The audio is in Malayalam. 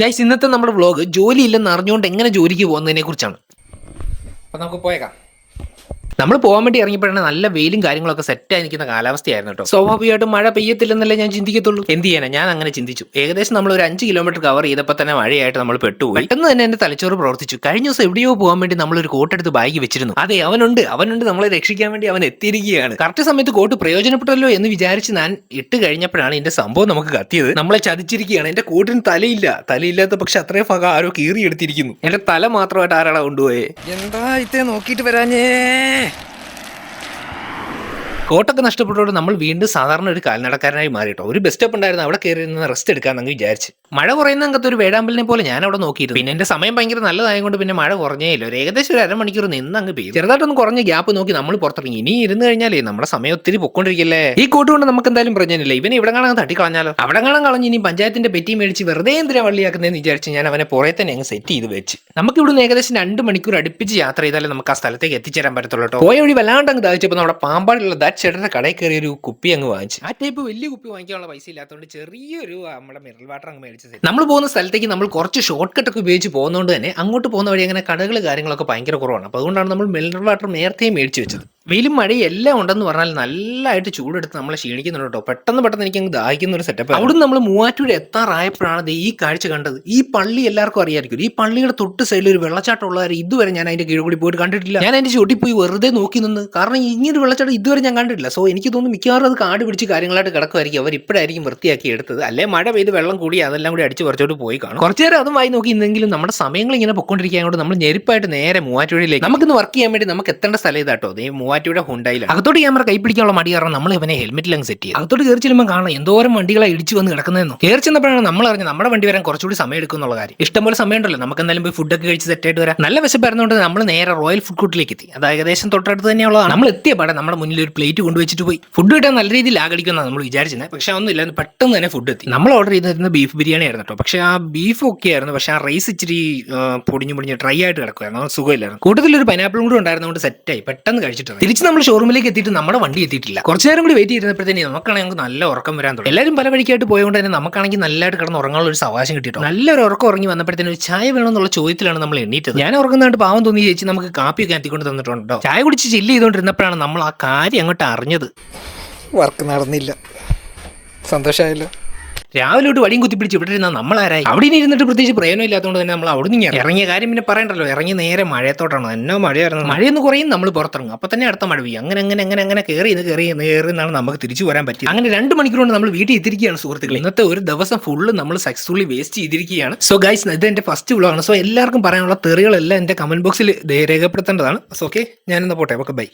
ഗൈസ് ഇന്നത്തെ നമ്മുടെ വ്ളോഗ് ജോലിയില്ലെന്ന് അറിഞ്ഞുകൊണ്ട് എങ്ങനെ ജോലിക്ക് പോകുന്നതിനെ കുറിച്ചാണ് അപ്പൊ നമുക്ക് പോയേക്കാം. നമ്മൾ പോകാൻ വേണ്ടി ഇറങ്ങിയപ്പോഴാണ് നല്ല വെയിലും കാര്യങ്ങളൊക്കെ സെറ്റായി നിൽക്കുന്ന കാലാവസ്ഥയായിരുന്നു കേട്ടോ. സ്വാഭാവികമായിട്ടും മഴ പെയ്യത്തില്ലെന്നല്ലേ ഞാൻ ചിന്തിക്കത്തുള്ളൂ. എന്ത് ചെയ്യാനാ? ഞാൻ അങ്ങനെ ചിന്തിച്ചു. ഏകദേശം നമ്മൾ ഒരു അഞ്ച് കിലോമീറ്റർ കവർ ചെയ്തപ്പോൾ തന്നെ മഴയായിട്ട് നമ്മൾ പെട്ടുപോയി. പെട്ടെന്ന് തന്നെ എന്റെ തലച്ചോറ് പ്രവർത്തിച്ചു. കഴിഞ്ഞ ദിവസം എവിടെയോ പോകാൻ വേണ്ടി നമ്മൾ ഒരു കോട്ട് എടുത്ത് ബാഗ് വെച്ചിരുന്നു. അതെ അവനുണ്ട്. അവനുണ്ട്. നമ്മളെ രക്ഷിക്കാൻ വേണ്ടി അവൻ എത്തിയിരിക്കുകയാണ്. കറക്റ്റ് സമയത്ത് കോട്ട് പ്രയോജനപ്പെട്ടല്ലോ എന്ന് വിചാരിച്ച് ഞാൻ ഇട്ട് കഴിഞ്ഞപ്പോഴാണ് എന്റെ സംഭവം നമുക്ക് കത്തിയത്. നമ്മളെ ചതിച്ചിരിക്കുകയാണ്. എന്റെ കോട്ടിന് തലയില്ല. തലയില്ലാത്ത പക്ഷെ അത്രയും ഭാഗം ആരോ കീറി എടുത്തിരിക്കുന്നു എന്റെ തല മാത്രമായിട്ട് ആരാളാ കൊണ്ടുപോയേ? എന്താ ഇത്തേ നോക്കിയിട്ട് വരാഞ്ഞേ? കോട്ടൊക്കെ നഷ്ടപ്പെട്ടോട് നമ്മൾ വീണ്ടും സാധാരണ ഒരു കാൽനടക്കാരനായി മാറിയിട്ടോ. ഒരു ബസ് സ്റ്റോപ്പ് ഉണ്ടായിരുന്നു അവിടെ കയറി നിന്ന് റെസ്റ്റ് എടുക്കാമെന്ന് വിചാരിച്ച്. മഴ കുറയുന്ന അങ്കത്ത് ഒരു വേടാമ്പലിനെ പോലെ ഞാൻ അവിടെ നോക്കിയിരുന്നു. പിന്നെ എന്റെ സമയം ഭയങ്കര നല്ലതായതുകൊണ്ട് പിന്നെ മഴ കുറഞ്ഞേയില്ല ഒരു ഏകദേശം ഒരു അരമണിക്കൂർ നിന്ന് അങ്ങ് പെയ്തു. ചെറുതായിട്ടൊന്ന് കുറഞ്ഞ ഗ്യാപ്പ് നോക്കി നമ്മൾ പുറത്തിറങ്ങി. ഇനി ഇരുന്ന് കഴിഞ്ഞാലേ നമ്മുടെ സമയം ഒത്തിരി പൊക്കൊണ്ടിരിക്കല്ലേ? ഈ കോട്ട് കൊണ്ട് നമുക്ക് എന്തായാലും പ്രയോജനമില്ല. ഇവനെ ഇവിടെ കാണാൻ തട്ടി കളഞ്ഞാലോ അവിടെ കാണാൻ കളഞ്ഞ് ഇനി പഞ്ചായത്തിന്റെ പെറ്റി മേടിച്ച് വെറുതെ എന്തിനാ വള്ളിയാക്കുന്നതെന്ന് വിചാരിച്ച് ഞാൻ അവനെ പുറത്തെ തന്നെ അങ്ങ് സെറ്റ് ചെയ്ത് വെച്ച്. നമുക്ക് ഇവിടുന്ന് ഏകദേശം രണ്ട് മണിക്കൂർ അടുപ്പിച്ച് യാത്ര ചെയ്താലേ നമുക്ക് ആ സ്ഥലത്തേക്ക് എത്തിച്ചേരാൻ പറ്റത്തുള്ളൂ പോയ വഴി വല്ലാണ്ട് അങ്ങ് ദാഹിച്ചപ്പോൾ നമ്മുടെ പാമ്പാടുള്ള ദാറ്റ് ചേട്ടന്റെ കടയിൽ കയറി ഒരു കുപ്പി അങ്ങ് വാങ്ങിച്ചു. ആ ടൈപ്പ് വലിയ കുപ്പി വാങ്ങിക്കാനുള്ള പൈസ ഇല്ലാത്തതുകൊണ്ട് ചെറിയൊരു നമ്മുടെ മിനറൽ വാട്ടർ അങ്ങ് മേടിച്ചത് നമ്മൾ പോകുന്ന സ്ഥലത്തേക്ക് നമ്മൾ കുറച്ച് ഷോർട്ട് കട്ട് ഒക്കെ ഉപയോഗിച്ച് പോകുന്നതുകൊണ്ട് തന്നെ അങ്ങോട്ട് പോകുന്ന വഴി അങ്ങനെ കടകൾ കാര്യങ്ങളൊക്കെ ഭയങ്കര കുറവാണ്. അപ്പോൾ അതുകൊണ്ടാണ് നമ്മൾ മിനറൽ വാട്ടർ നേരത്തെ മേടിച്ച് വെച്ചത്. വെയിലും മഴയും എല്ലാം ഉണ്ടെന്ന് പറഞ്ഞാൽ നല്ലതായിട്ട് ചൂടെടുത്ത് നമ്മളെ ക്ഷീണിക്കുന്നുണ്ട് കേട്ടോ. പെട്ടെന്ന് പെട്ടെന്ന് എനിക്ക് അങ്ങ് ദാഹിക്കുന്ന ഒരു സെറ്റപ്പ് അവിടെ നമ്മൾ മൂവാറ്റൂർ എത്താറായപ്പോഴാണ് ഈ കാഴ്ച കണ്ടത്. ഈ പള്ളി എല്ലാവർക്കും അറിയാമായിരിക്കും ഈ പള്ളിയുടെ തൊട്ട് സൈഡിൽ ഒരു വെള്ളച്ചാട്ടം ഉള്ളവരെ ഇതുവരെ ഞാൻ അതിന്റെ കീഴ് കൂടി പോയിട്ട് കണ്ടിട്ടില്ല. ഞാൻ അതിന്റെ ചുവട്ടിൽ പോയി വെറുതെ നോക്കി നിന്ന്. കാരണം ഇങ്ങനൊരു വെള്ളച്ചാട്ടം ഇതുവരെ ഞാൻ കണ്ടിട്ടില്ല. സോ എനിക്ക് തോന്നുന്നു മിക്കവാറും അത് കാട് പിടിച്ച് കാര്യങ്ങളായിട്ട് കിടക്കുമായിരിക്കും. അവർ ഇപ്പോഴായിരിക്കും വൃത്തിയാക്കി എടുത്തത്. അല്ലെ? മഴ പെയ്ത് വെള്ളം കൂടി അതെല്ലാം കൂടി അടിച്ച് കുറച്ചോട്ട് പോയി കാണും. കുറച്ചു നേരം അതും വായി നോക്കി ഇന്നെങ്കിലും നമ്മുടെ സമയങ്ങൾ ഇങ്ങനെ പൊക്കൊണ്ടിരിക്കാൻ കൊണ്ട് നമ്മൾ ഞെരുപ്പായിട്ട് നേരെ മൂവാറ്റുപുഴയിലേക്ക്. നമുക്കിന്ന് വർക്ക് ചെയ്യാൻ വേണ്ടി നമുക്ക് എത്തേണ്ട സ്ഥലം ഇതാട്ടോ. ദേ മൂവാറ്റുപുഴ ഹുണ്ടായിലാണ്. അകത്തോട്ട് ക്യാമറ കൈ പിടിക്കാനുള്ള മടി കാരണം നമ്മൾ ഇവനെ ഹെൽമെറ്റിൽ അങ്ങ് സെറ്റ് ചെയ്തു. അകത്തോട്ട് കയറി ചെല്ലുമ്പോൾ കാണാം എന്തോരം വണ്ടികളെ ഇടിച്ചു വന്ന് കിടക്കുന്നതെന്നും. കയറി ചെന്നപ്പോഴാണ് നമ്മൾ അറിഞ്ഞത് നമ്മുടെ വണ്ടി വരാൻ കുറച്ചുകൂടി സമയം എടുക്കും എന്നുള്ള കാര്യം. ഇഷ്ടംപോലെ സമയം ഉണ്ടല്ലോ നമുക്ക് എന്തായാലും പോയി ഫുഡൊക്കെ കഴിച്ച് സെറ്റായിട്ട് വരാം. നല്ല വിശപ്പായിരുന്നുകൊണ്ട് നമ്മൾ നേരെ റോയൽ ഫുഡ് കോർട്ടിലേക്ക് എത്തി. അത് ഏകദേശം തൊട്ടടുത്ത് തന്നെയുള്ളതാണ്. നമ്മൾ എത്തിയ പാടെ നമ്മുടെ മുന്നിൽ ഒരു പ്ലേറ്റ് കൊണ്ടുവച്ചിട്ട് പോയി. ഫുഡ് കിട്ടാൻ നല്ല രീതിയിൽ ആഗടിക്കുമെന്നാണ് നമ്മൾ വിചാരിച്ചത് പക്ഷേ ഒന്നുമില്ല പെട്ടെന്ന് തന്നെ ഫുഡ് എത്തി. നമ്മൾ ഓർഡർ ചെയ്തിരുന്ന ബീഫ് ബിരിയാണി ആയിരുന്നു കേട്ടോ. പക്ഷേ ആ ബീഫ് ഒക്കെ ആയിരുന്നു. പക്ഷേ ആ റൈസ് ഇച്ചിരി പൊടിഞ്ഞു പൊടിഞ്ഞ് ഡ്രൈ ആയിട്ട് കിടക്കുമായിരുന്നു സുഖമില്ലായിരുന്നു. കൂട്ടത്തിൽ ഒരു പൈനാപ്പിളും കൂടി ഉണ്ടായിരുന്നതുകൊണ്ട് സെറ്റായി പെട്ടെന്ന് കഴിച്ചിട്ട് തിരിച്ച് നമ്മൾ ഷോറൂമിലേക്ക് എത്തിയിട്ട് നമ്മുടെ വണ്ടി എത്തിയിട്ടില്ല. കുറച്ച് നേരം കൂടി വെയിറ്റ് ചെയ്തപ്പോഴത്തേക്ക് നമുക്കാണെങ്കിൽ നമുക്ക് നല്ല ഉറക്കം വരാൻ തുടങ്ങി. എല്ലാവരും പല വഴിക്കായിട്ട് പോയതുകൊണ്ട് തന്നെ നമുക്കാണെങ്കിൽ നല്ലതായിട്ട് കിടന്ന് ഉറങ്ങാനുള്ള ഒരു സവാശം കിട്ടിയിട്ടോ? നല്ലൊരു ഉറക്കം ഉറങ്ങി വന്നപ്പോഴത്തേക്കും ഒരു ചായ വേണമെന്നുള്ള ചോദ്യത്തിലാണ് നമ്മൾ എണ്ണീറ്റത്. ഞാൻ ഉറങ്ങുന്നതായിട്ട് പാവം തോന്നി ചേച്ചി നമുക്ക് കാപ്പിയൊക്കെ എത്തിക്കൊണ്ട് തന്നിട്ടുണ്ടോ? ചായ കുടിച്ച് ചില്ല് ചെയ്തുകൊണ്ടിരുന്നപ്പോഴാണ് നമ്മൾ ആ കാര്യം അങ്ങോട്ട് അറിഞ്ഞത്. വർക്ക് നടന്നില്ല. സന്തോഷമായല്ലോ രാവിലെ തൊട്ട് വടിയും കുത്തിപ്പിടിച്ച് ഇവിടെ ഇരുന്നാൽ നമ്മളാരായി? അവിടെ നിന്ന് ഇരുന്നിട്ട് പ്രത്യേകിച്ച് പ്രയോജനം ഇല്ലാത്തതുകൊണ്ട് തന്നെ നമ്മൾ അവിടെ നിന്ന് ഇറങ്ങിയ കാര്യം പിന്നെ പറയണ്ടല്ലോ. ഇറങ്ങി നേരെ മഴയത്തോട്ടാണ്. എന്നോ മഴയായിരുന്നു? മഴയെന്ന് കുറയും നമ്മൾ പുറത്തിറങ്ങും. അപ്പൊ തന്നെ അടുത്ത മഴ പെയ്യും. അങ്ങനെ അങ്ങനെ അങ്ങനെ അങ്ങനെ കയറി ഇത് കയറി കയറി എന്നാണ് നമുക്ക് തിരിച്ചു വരാൻ പറ്റിയത്. അങ്ങനെ രണ്ട് മണിക്കൂർ കൊണ്ട് നമ്മൾ വീട്ടിൽ എത്തിരിക്കുകയാണ് സുഹൃത്തുക്കൾ ഇന്നത്തെ ഒരു ദിവസം ഫുള്ള് നമ്മൾ സക്സസ്ഫുള്ളി വേസ്റ്റ് ചെയ്തിരിക്കുകയാണ്. സോ ഗൈസ് ഇത് എന്റെ ഫസ്റ്റ് വ്ളോഗാണ് സോ എല്ലാവർക്കും പറയാനുള്ള തെറികളെല്ലാം എന്റെ കമന്റ് ബോക്സിൽ രേഖപ്പെടുത്തേണ്ടതാണ്. സോ ഓക്കെ ഞാനെന്നാ പോട്ടെ. Okay bye